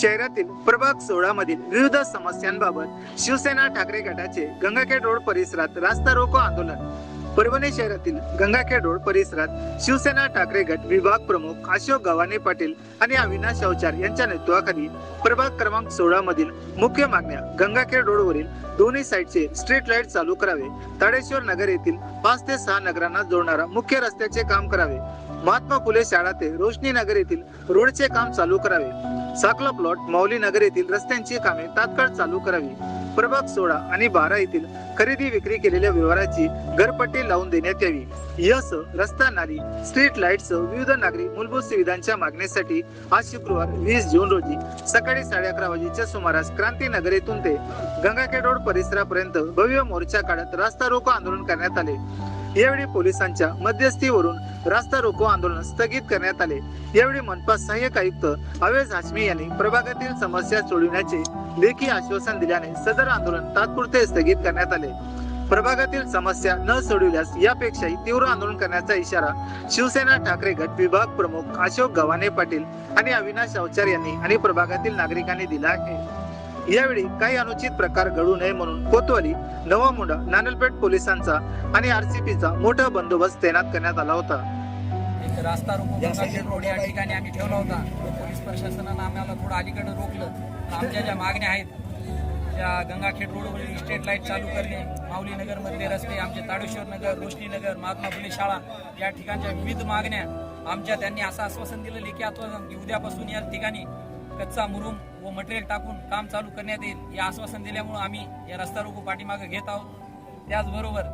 शहरातील प्रभाग सोळा मधील विविध समस्यांबाबत शिवसेना ठाकरे गटाचे गंगाखेड रोड परिसरात रास्ता रोको आंदोलन. परभणी शहरातील गंगाखेड रोड परिसरात शिवसेना ठाकरे गट विभाग प्रमुख अशोक गव्हाणे पाटील आणि अविनाश अवचार यांच्या नेतृत्वाखाली प्रभाग क्रमांक सोळा मधील मुख्य मागण्या गंगाखेड रोडवरील दोन्ही साईडचे स्ट्रीट लाइट चालू करावे. ताडेश्वर नगर येथील पाच ते सहा नगरांना जोडणारा मुख्य रस्त्याचे काम करावे. महात्मा फुले शाळा ते रोशनी नगर येथील रोडचे काम चालू करावे. साकला प्लॉट माऊली नगर येथील रस्त्यांची कामे तात्काळ चालू करावी. प्रभाग सोळा आणि बारा येथील खरेदी विक्री केलेल्या व्यवहाराची घरपट्टी लावून देण्यात यावी. यासह रस्ता नाली स्ट्रीट लाईटसह विविध नागरी मूलभूत सुविधांच्या मागणीसाठी आज शुक्रवार वीस जून रोजी सकाळी साडे अकरा वाजेच्या सुमारास क्रांती नगर येथून ते गंगाखेड रोड परिसरापर्यंत भव्य मोर्चा काढत रास्ता रोको आंदोलन करण्यात आले. यावेळी पोलिसांच्या मध्यस्थीवरून रास्ता रोको आंदोलन स्थगित करण्यात आले. यावेळी मनपा सहाय्यक आयुक्त अवेज हाशमी यांनी प्रभागातील समस्या सोडविण्याचे लेखी आश्वासन दिल्याने सदर आंदोलन तात्पुरते स्थगित करण्यात आले. प्रभागातील समस्या न सोडविल्यास यापेक्षाही तीव्र आंदोलन करण्याचा इशारा शिवसेना ठाकरे गट विभाग प्रमुख अशोक गव्हाणे पाटील आणि अविनाश अवचार यांनी आणि प्रभागातील नागरिकांनी दिला आहे. यावेळी काही अनुचित प्रकार घडू नये म्हणून कोतवाली नवामुंडा नानलपेठ पोलिसांचा आणि आरसीपीचा मोठा बंदोबस्त तैनात करण्यात आला होता. एक रास्ता रोको रोड या ठिकाणी आम्ही ठेवला होता. पोलीस प्रशासनानं आम्हाला थोडं अलीकडे रोखलं. तर आमच्या ज्या मागण्या आहेत त्या गंगाखेड रोडवरील स्ट्रीट लाइट चालू करणे माऊली नगर मधले रस्ते आमचे ताडेश्वर नगर रोशनी नगर महात्मा फुले शाळा या ठिकाणच्या विविध मागण्या आमच्या त्यांनी असं आश्वासन दिलं लेखी आश्वासन की उद्यापासून या ठिकाणी कच्चा मुरुम व मटेरियल टाकून काम चालू करण्यात येईल या आश्वासन दिल्यामुळं आम्ही या रस्ता रोको पाठीमागे घेत आहोत. त्याचबरोबर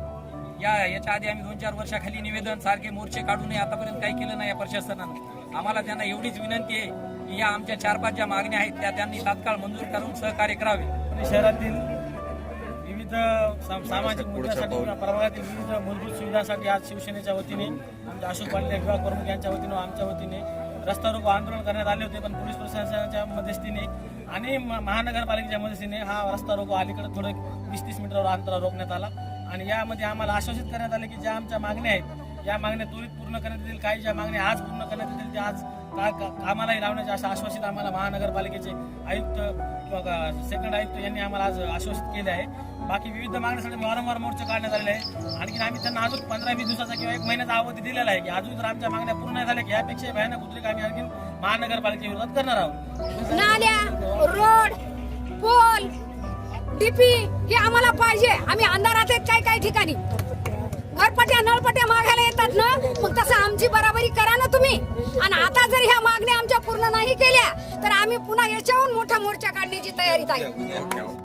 या याच्या आधी आम्ही दोन चार वर्षाखाली निवेदन सारखे मोर्चे काढू नये आतापर्यंत काही केलं नाही या प्रशासनानं. आम्हाला त्यांना एवढीच विनंती आहे की या आमच्या चार पाच ज्या मागण्या आहेत त्या त्यांनी तात्काळ मंजूर करून सहकार्य करावे. पुणे शहरातील विविध सामाजिक मुद्द्यासाठी प्रभागातील विविध मूलभूत सुविधांसाठी आज शिवसेनेच्या वतीने आमच्या अशोक पांडे विभाग प्रमुख यांच्या वतीने आमच्या वतीने रस्ता रोको आंदोलन करण्यात आले होते पण पोलीस प्रशासनाच्या मध्यस्थीने आणि म- महानगरपालिकेच्या मदतीने हा रस्ता रोको. अलीकडे थोडं वीस तीस मीटरवर अंतरावर रोखण्यात आला. आणि यामध्ये आम्हाला आश्वासित करण्यात आले की ज्या आमच्या मागण्या आहेत या मागण्या त्वरित पूर्ण करण्यात येतील. काही ज्या मागण्या आज पूर्ण करण्यात येतील त्या आज का- कामालाही लावण्याचे असं आश्वासित आम्हाला महानगरपालिकेचे आयुक्त किंवा सेकंड आयुक्त यांनी आम्हाला आज आश्वासित केले आहे. बाकी विविध मागण्यासाठी वारंवार मोर्चे काढण्यात आलेले आहे आणखी आम्ही त्यांना अजून पंधरा वीस दिवसाचा किंवा एक महिन्याचा अवधी दिलेला आहे की अजून जर आमच्या मागण्या पूर्ण झाल्या की यापेक्षा भयानक उद्रेक आम्ही आणखी महानगरपालिकेविरोधात करणार आहोत. नाल्या रोड पोल डीपी हे आम्हाला पाहिजे. आम्ही अंधारात आहेत काही काही ठिकाणी. घरपट्या नळपट्या मागायला येतात ना? मग तसं आमची बराबरी करा ना तुम्ही. आणि आता जर ह्या मागण्या आमच्या पूर्ण नाही केल्या तर आम्ही पुन्हा याच्याहून मोठा मोर्चा काढण्याची तयारीत आहे.